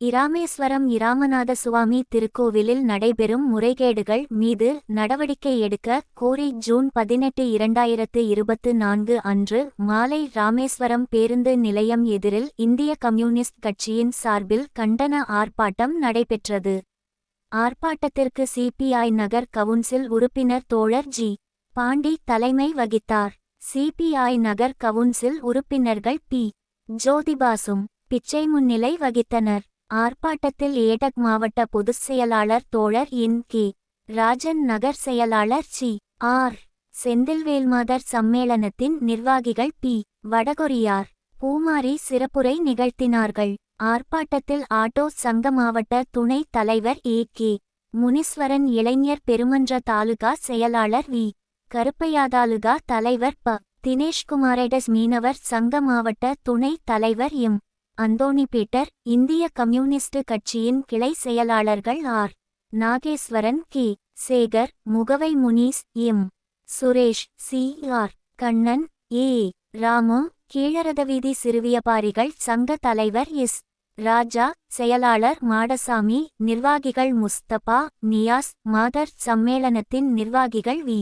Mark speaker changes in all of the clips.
Speaker 1: இராமேஸ்வரம் இராமநாத சுவாமி திருக்கோவிலில் நடைபெறும் முறைகேடுகள் மீது நடவடிக்கை எடுக்க கோரி ஜூன் பதினெட்டு இரண்டாயிரத்து இருபத்து நான்கு அன்று மாலை ராமேஸ்வரம் பேருந்து நிலையம் எதிரில் இந்திய கம்யூனிஸ்ட் கட்சியின் சார்பில் கண்டன ஆர்ப்பாட்டம் நடைபெற்றது. ஆர்ப்பாட்டத்திற்கு சிபிஐ நகர் கவுன்சில் உறுப்பினர் தோழர் ஜி. பாண்டி தலைமை வகித்தார். சிபிஐ நகர் கவுன்சில் உறுப்பினர்கள் பி. ஜோதிபாசும் பிச்சை முன்னிலை வகித்தனர். ஆர்ப்பாட்டத்தில் ஏடக் மாவட்ட பொதுச் செயலாளர் தோழர் இன் கே. ராஜன் நகர் செயலாளர் சி. ஆர். செந்தில்வேல்மாதர் சம்மேளனத்தின் நிர்வாகிகள் பி. வடகொரியார் பூமாரி சிறப்புரை நிகழ்த்தினார்கள். ஆர்ப்பாட்டத்தில் ஆட்டோ சங்க மாவட்ட துணைத் தலைவர் ஏ. கே. முனீஸ்வரன் இளைஞர் பெருமன்ற தாலுகா செயலாளர் வி. கருப்பையாதாலுகா தலைவர் ப. தினேஷ்குமாரேடஸ் மீனவர் சங்க மாவட்ட துணைத் தலைவர் எம். அந்தோனி பீட்டர் இந்திய கம்யூனிஸ்ட் கட்சியின் கிளை செயலாளர்கள் R. Nageswaran Ki. Sekar Mugavai Munees M. Suresh C. R. Kannan A. Ramu கீழரதவீதி சிறுவியபாரிகள் சங்க தலைவர் எஸ். ராஜா செயலாளர் மாடசாமி நிர்வாகிகள் முஸ்தபா நியாஸ் மாதர் சம்மேளனத்தின் நிர்வாகிகள் V.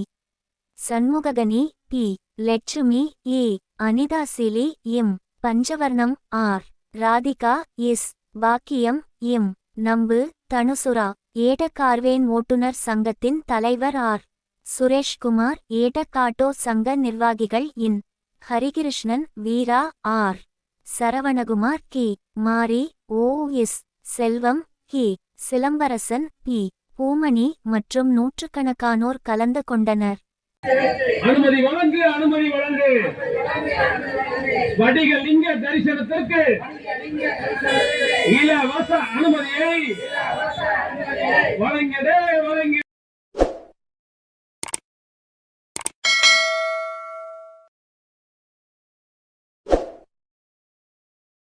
Speaker 1: Shanmugakani P. Lakshmi A. அனிதாசிலி M. Panchavarnam R. Radhika S. பாக்கியம் எம். நம்பு தனுசுரா ஏடக்கார்வேன் ஓட்டுநர் சங்கத்தின் தலைவர் ஆர். சுரேஷ்குமார் ஏடக்காட்டோ சங்க நிர்வாகிகள் இன். ஹரிகிருஷ்ணன் வீரா ஆர். சரவணகுமார் கி. மாரி ஓ. எஸ். செல்வம் கி. சிலம்பரசன் பி. பூமணி மற்றும் நூற்றுக்கணக்கானோர் கலந்து கொண்டனர்.
Speaker 2: அனுமதி வழங்கு அனுமதி வழங்கு. வடிக லிங்க தரிசனத்திற்கு இலவச அனுமதியை வழங்கியதே